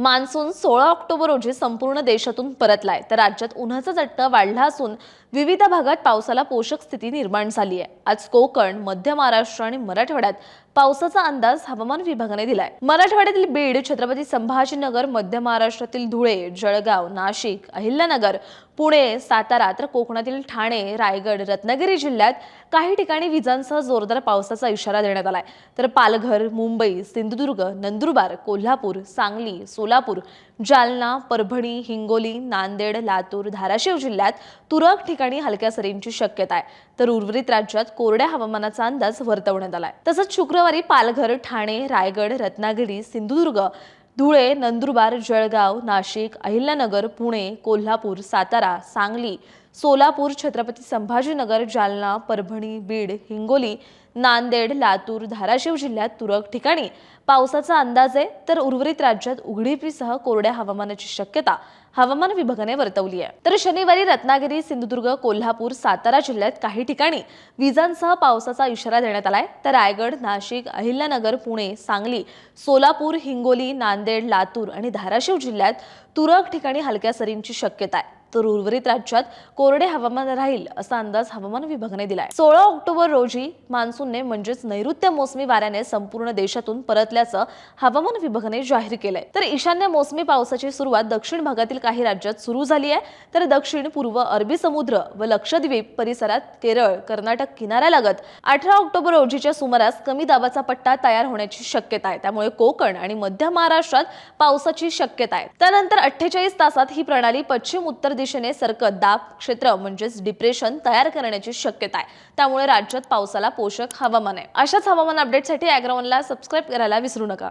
Monsoon सोळा October रोजी संपूर्ण देशातून परतलाय. तर राज्यात उन्हाचा चट्टा वाढला असून विविध भागात पावसाला पोषक स्थिती निर्माण झाली आहे. आज कोकण मध्य महाराष्ट्र आणि मराठवाड्यात पावसाचा अंदाज हवामान विभागाने दिलाय. मराठवाड्यातील बीड छत्रपती संभाजीनगर मध्य महाराष्ट्रातील धुळे जळगाव नाशिक अहिल्यानगर पुणे सातारा तर कोकणातील ठाणे रायगड रत्नागिरी जिल्ह्यात काही ठिकाणी विजांसह जोरदार पावसाचा इशारा देण्यात आलाय. तर पालघर मुंबई सिंधुदुर्ग नंदुरबार कोल्हापूर सांगली सोलापूर जालना परभणी हिंगोली नांदेड लातूर धाराशिव जिल्ह्यात तुरळक ठिकाणी हलक्या सरींची शक्यता आहे. तर उर्वरित राज्यात कोरड्या हवामानाचा अंदाज वर्तवण्यात आलाय. तसंच शुक्रवारी पालघर ठाणे रायगड रत्नागिरी सिंधुदुर्ग धुळे नंदुरबार जळगाव नाशिक अहिल्यानगर पुणे कोल्हापूर सातारा सांगली सोलापूर छत्रपती संभाजीनगर जालना परभणी बीड हिंगोली नांदेड लातूर धाराशिव जिल्ह्यात तुरळक ठिकाणी पावसाचा अंदाज आहे तर उर्वरित राज्यात उघडीपीसह कोरड्या हवामानाची शक्यता हवामान विभागाने वर्तवली आहे. तर शनिवारी रत्नागिरी सिंधुदुर्ग कोल्हापूर सातारा जिल्ह्यात काही ठिकाणी विजांसह पावसाचा इशारा देण्यात आलाय. तर रायगड नाशिक अहिल्यानगर पुणे सांगली सोलापूर हिंगोली नांदेड लातूर आणि धाराशिव जिल्ह्यात तुरळक ठिकाणी हलक्या सरींची शक्यता आहे. तर उर्वरित राज्यात कोरडे हवामान राहील असा अंदाज हवामान विभागाने दिलाय. सोळा ऑक्टोबर रोजी मान्सूनने म्हणजेच नैऋत्य मोसमी वाऱ्याने संपूर्ण देशातून परतल्याचं हवामान विभागाने जाहीर केलंय. तर ईशान्य मोसमी पावसाची सुरुवात दक्षिण भागातील काही राज्यात सुरू झाली आहे. तर दक्षिण पूर्व अरबी समुद्र व लक्षद्वीप परिसरात केरळ कर्नाटक किनाऱ्यालगत अठरा ऑक्टोबर रोजीच्या सुमारास कमी दाबाचा पट्टा तयार होण्याची शक्यता आहे. त्यामुळे कोकण आणि मध्य महाराष्ट्रात पावसाची शक्यता आहे. त्यानंतर अठ्ठेचाळीस तासात ही प्रणाली पश्चिम उत्तर दिशेने सरकत दाब क्षेत्र म्हणजेच डिप्रेशन तयार करण्याची शक्यता आहे त्यामुळे राज्यात पावसाला पोषक हवामान आहे. अशाच हवामान अपडेटसाठी अॅग्रावनला सबस्क्राईब करायला विसरू नका.